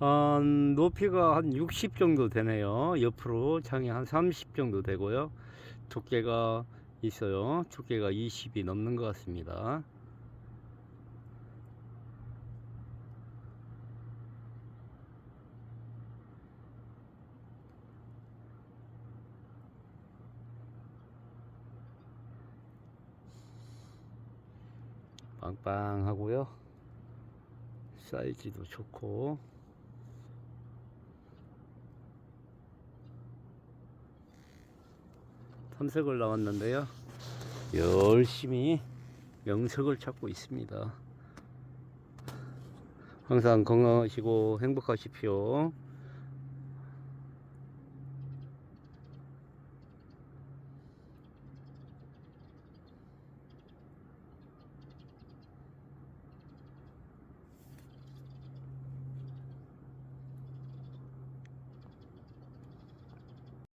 어, 높이가 한 60 정도 되네요. 옆으로 장이 한 30 정도 되고요. 두께가 있어요. 두께가 20이 넘는 것 같습니다. 빵빵하고요. 사이즈도 좋고 탐색을 나왔는데요. 열심히 명석을 찾고 있습니다. 항상 건강하시고 행복하십시오.